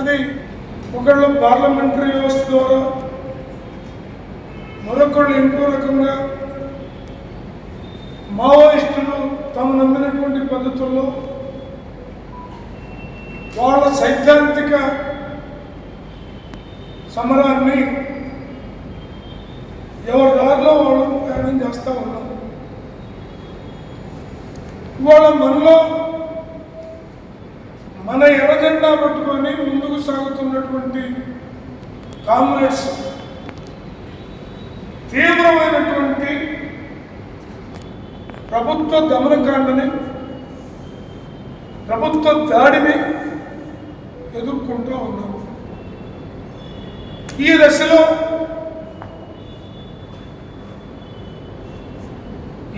అది ఒకళ్ళు పార్లమెంటరీ వ్యవస్థ ద్వారా మరొకళ్ళు ఇంకో రకంగా మావోయిస్టులు తాము నమ్మినటువంటి పద్ధతుల్లో వాళ్ళ సైద్ధాంతిక సమరాన్ని ఎవరి దారిలో వాళ్ళు ప్రయాణం చేస్తూ ఉన్నారు. ఇవాళ మనలో మన ఎర్రజెండా పట్టుకొని ముందుకు సాగుతున్నటువంటి కామ్రేడ్స్ తీవ్రమైనటువంటి ప్రభుత్వ దమనకాండని ప్రభుత్వ దాడిని ఎదుర్కొంటూ ఉన్నాం. ఈ దశలో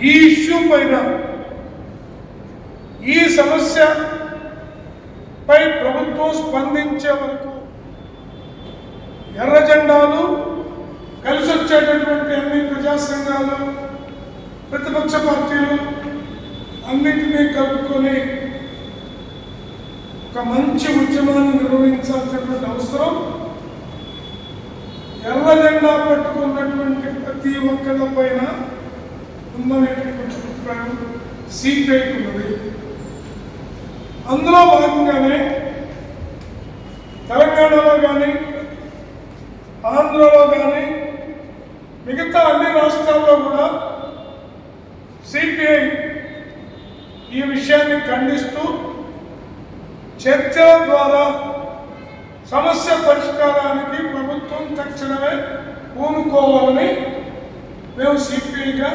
ఈ ఇష్యూ పైన ఈ సమస్య పై ప్రభుత్వం స్పందించే వరకు ఎర్ర జెండాలు కలిసి వచ్చేటటువంటి అన్ని ప్రజా సంఘాలు ప్రతిపక్ష పార్టీలు అన్నింటినీ కలుపుకొని ఒక మంచి ఉద్యమాన్ని నిర్వహించాల్సినటువంటి అవసరం. ఎర్ర జెండా పట్టుకున్నటువంటి ప్రతి ఒక్కళ్ళ పైన ఉందనేటటువంటి అభిప్రాయం సిపిఐకి ఉన్నది. అందులో భాగంగానే తెలంగాణలో కానీ ఆంధ్రలో కానీ మిగతా అన్ని రాష్ట్రాల్లో కూడా సిపిఐ ఈ విషయాన్ని ఖండిస్తూ చర్చల ద్వారా సమస్య పరిష్కారానికి ప్రభుత్వం తక్షణమే పూనుకోవాలని మేము సిపిఐగా